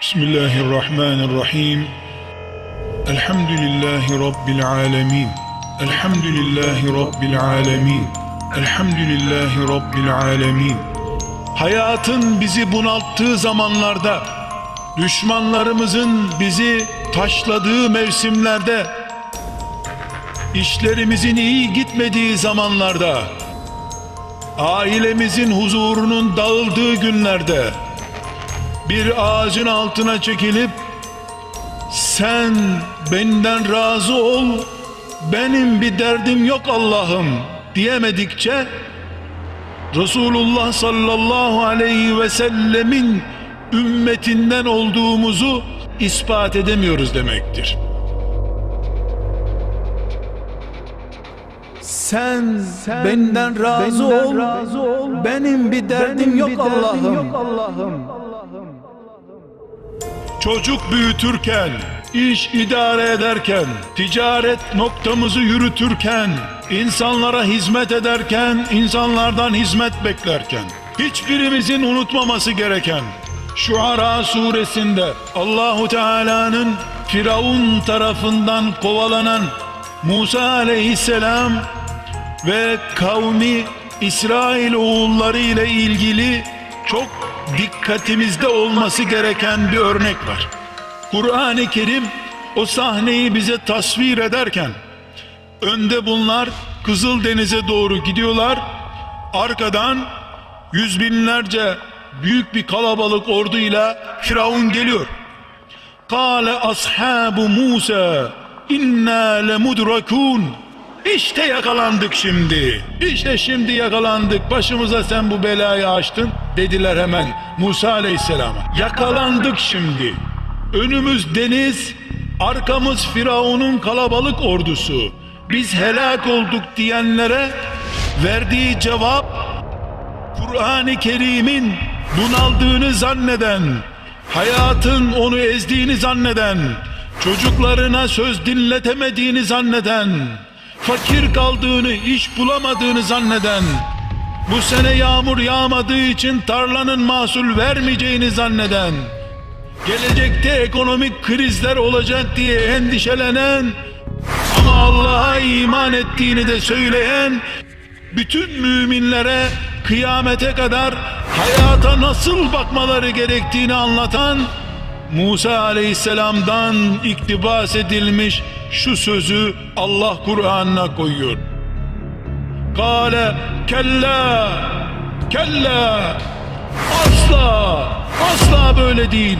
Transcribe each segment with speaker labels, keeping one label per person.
Speaker 1: Bismillahirrahmanirrahim. Elhamdülillahi Rabbil alemin. Elhamdülillahi Rabbil alemin. Elhamdülillahi Rabbil alemin. Hayatın bizi bunalttığı zamanlarda, düşmanlarımızın bizi taşladığı mevsimlerde, işlerimizin iyi gitmediği zamanlarda, ailemizin huzurunun dağıldığı günlerde, bir ağacın altına çekilip sen benden razı ol benim bir derdim yok Allah'ım diyemedikçe Resulullah sallallahu aleyhi ve sellemin ümmetinden olduğumuzu ispat edemiyoruz demektir.
Speaker 2: Sen, benden razı, ol, Benim bir derdim yok Allah'ım.
Speaker 1: Çocuk büyütürken, iş idare ederken, ticaret noktamızı yürütürken, insanlara hizmet ederken, insanlardan hizmet beklerken, hiçbirimizin unutmaması gereken Şuara suresinde Allahu Teala'nın Firavun tarafından kovalanan Musa aleyhisselam ve kavmi İsrail oğulları ile ilgili çok dikkatimizde olması gereken bir örnek var. Kur'an-ı Kerim o sahneyi bize tasvir ederken önde bunlar Kızıldeniz'e doğru gidiyorlar. Arkadan yüz binlerce büyük bir kalabalık orduyla Firavun geliyor. Kale ashabu Musa inna lemudrakun İşte yakalandık şimdi. İşte şimdi yakalandık. Başımıza sen bu belayı açtın dediler hemen Musa Aleyhisselam'a. Yakalandık şimdi. Önümüz deniz, arkamız Firavun'un kalabalık ordusu. Biz helak olduk diyenlere verdiği cevap Kur'an-ı Kerim'in bunaldığını zanneden, hayatın onu ezdiğini zanneden, çocuklarına söz dinletemediğini zanneden, fakir kaldığını, iş bulamadığını zanneden, bu sene yağmur yağmadığı için tarlanın mahsul vermeyeceğini zanneden, gelecekte ekonomik krizler olacak diye endişelenen ama Allah'a iman ettiğini de söyleyen bütün müminlere kıyamete kadar hayata nasıl bakmaları gerektiğini anlatan Musa aleyhisselamdan iktibas edilmiş şu sözü Allah Kur'an'ına koyuyor. Kale kella kella asla asla böyle değil.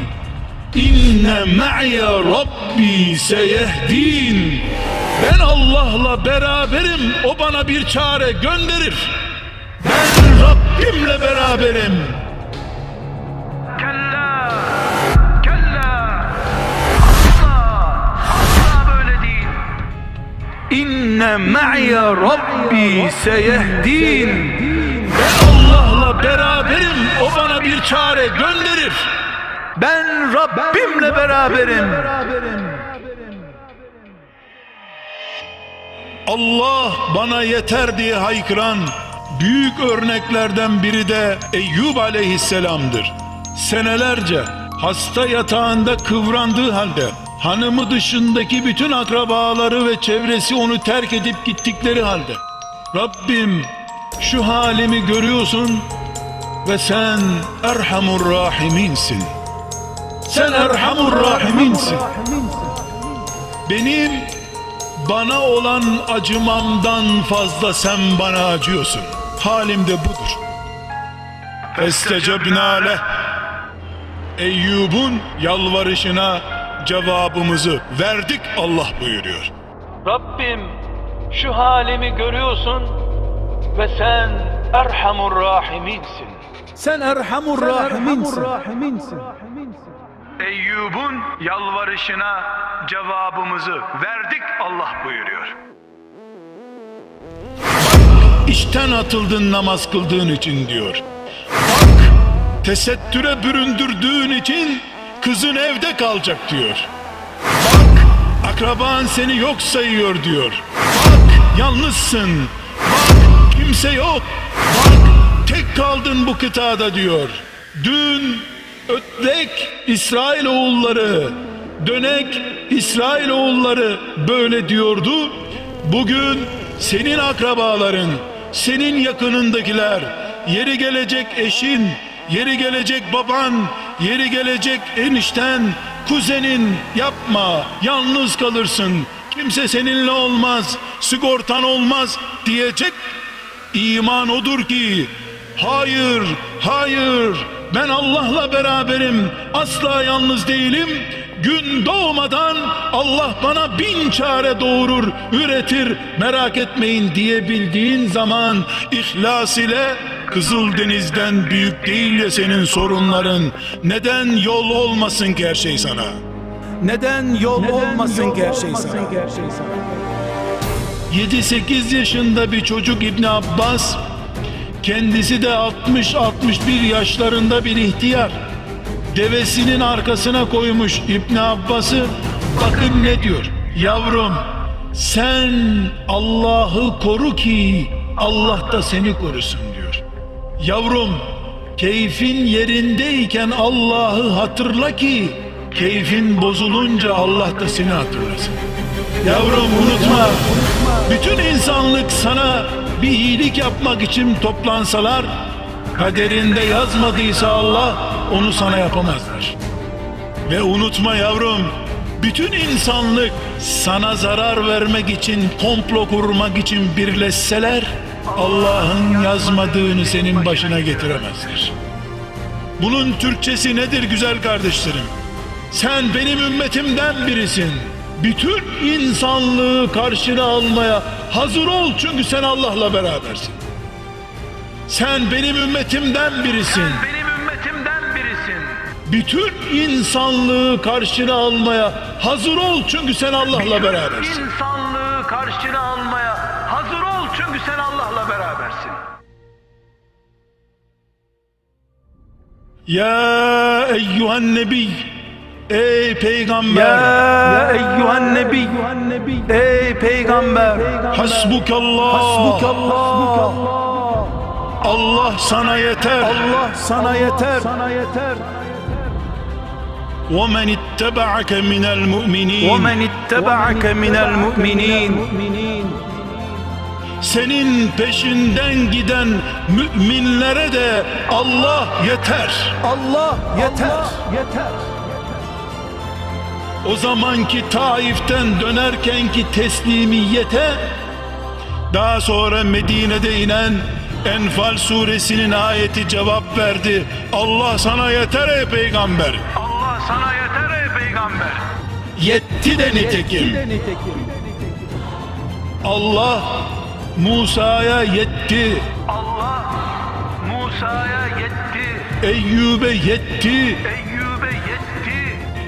Speaker 1: İnne ma'iye Rabbi seyehdin. Ben Allah'la beraberim. O bana bir çare gönderir. Ben Rabbimle beraberim.
Speaker 2: İnne ma'iye Rabbi seyehdin.
Speaker 1: Ben Allah'la beraberim. O bana bir çare gönderir.
Speaker 2: Ben Rabbimle beraberim.
Speaker 1: Allah bana yeter diye haykıran büyük örneklerden biri de Eyyub aleyhisselamdır. Senelerce hasta yatağında kıvrandığı halde hanımı dışındaki bütün akrabaları ve çevresi onu terk edip gittikleri halde Rabbim şu halimi görüyorsun ve sen Erhamur Rahiminsin. Sen Erhamur Rahiminsin. Benim bana olan acımamdan fazla sen bana acıyorsun. Halim de budur. Estecebna leh. Eyyub'un yalvarışına cevabımızı verdik Allah buyuruyor.
Speaker 3: Rabbim şu halimi görüyorsun ve sen Erhamur Rahiminsin.
Speaker 2: Sen Erhamur Rahiminsin.
Speaker 1: Eyyub'un yalvarışına cevabımızı verdik Allah buyuruyor. İşten atıldın namaz kıldığın için diyor. Bak tesettüre büründürdüğün için kızın evde kalacak diyor. Bak akraban seni yok sayıyor diyor. Bak yalnızsın. Bak kimse yok. Bak tek kaldın bu kıtada diyor. Dün ötlek İsrail oğulları, dönek İsrail oğulları böyle diyordu. Bugün senin akrabaların, senin yakınındakiler, yeri gelecek eşin, yeri gelecek baban, yeri gelecek enişten, kuzenin yapma, yalnız kalırsın. Kimse seninle olmaz, sigortan olmaz diyecek. İman odur ki hayır, hayır ben Allah'la beraberim asla yalnız değilim. Gün doğmadan Allah bana bin çare doğurur, üretir merak etmeyin diyebildiğin zaman ihlas ile Kızıldeniz'den büyük değil ya senin sorunların. Neden yol olmasın ki her şey sana?
Speaker 2: Neden yol olmasın ki her şey sana?
Speaker 1: 7-8 yaşında bir çocuk İbn Abbas kendisi de 60-61 yaşlarında bir ihtiyar devesinin arkasına koymuş İbn Abbas'ı bakın ne diyor yavrum sen Allah'ı koru ki Allah da seni korusun diyor yavrum keyfin yerindeyken Allah'ı hatırla ki keyfin bozulunca Allah da seni hatırlasın Yavrum unutma. Bütün insanlık sana bir iyilik yapmak için toplansalar kaderinde yazmadıysa Allah onu sana yapamazlar. Ve unutma yavrum bütün insanlık sana zarar vermek için komplo kurmak için birleşseler Allah'ın yazmadığını senin başına getiremezler. Bunun Türkçesi nedir güzel kardeşlerim? Sen benim ümmetimden birisin. Bütün insanlığı karşına almaya hazır ol çünkü sen Allah'la berabersin. Sen benim ümmetimden birisin.
Speaker 4: Benim ümmetimden birisin.
Speaker 1: Bütün insanlığı karşına almaya hazır ol çünkü sen Allah'la berabersin.
Speaker 4: İnsanlığı karşına almaya hazır ol çünkü sen Allah'la
Speaker 1: Ya eyyühen nebi Ey peygamber
Speaker 2: Ya eyyühen nebi Ey peygamber
Speaker 1: Hasbukallah
Speaker 2: Hasbukallah
Speaker 1: Allah sana yeter
Speaker 2: Allah sana yeter
Speaker 1: وَمَنِ اتَّبَعَكَ مِنَ الْمُؤْمِنِينَ
Speaker 2: وَمَنِ اتَّبَعَكَ مِنَ الْمُؤْمِنِينَ
Speaker 1: senin peşinden giden müminlere de Allah yeter.
Speaker 2: Allah yeter
Speaker 1: O zamanki Taif'ten dönerkenki teslimiyete daha sonra Medine'de inen Enfal suresinin ayeti cevap verdi. Allah sana yeter ey peygamber.
Speaker 4: Allah sana yeter ey peygamber.
Speaker 1: Yetti de nitekim. Allah Musa'ya yetti.
Speaker 4: Allah Musa'ya yetti.
Speaker 1: Eyyub'e yetti.
Speaker 4: Eyyub'e yetti.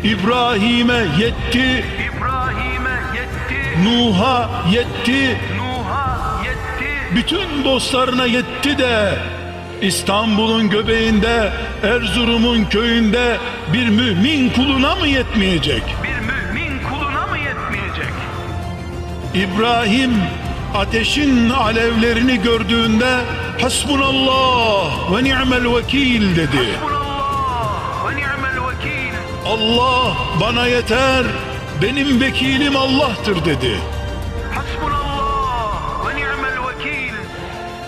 Speaker 1: İbrahim'e yetti.
Speaker 4: İbrahim'e yetti.
Speaker 1: Nuh'a yetti.
Speaker 4: Nuh'a yetti.
Speaker 1: Bütün dostlarına yetti de İstanbul'un göbeğinde Erzurum'un köyünde bir mümin kuluna mı yetmeyecek?
Speaker 4: Bir mümin kuluna mı yetmeyecek?
Speaker 1: İbrahim ateşin alevlerini gördüğünde Hasbunallah ve ni'mel vekil dedi. Allah bana yeter, benim vekilim Allah'tır dedi.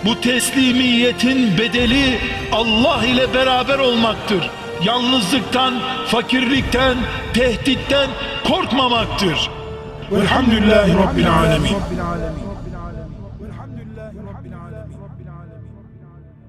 Speaker 1: Bu teslimiyetin bedeli Allah ile beraber olmaktır. Yalnızlıktan, fakirlikten, tehditten korkmamaktır. Velhamdülillahi Rabbil Alemin.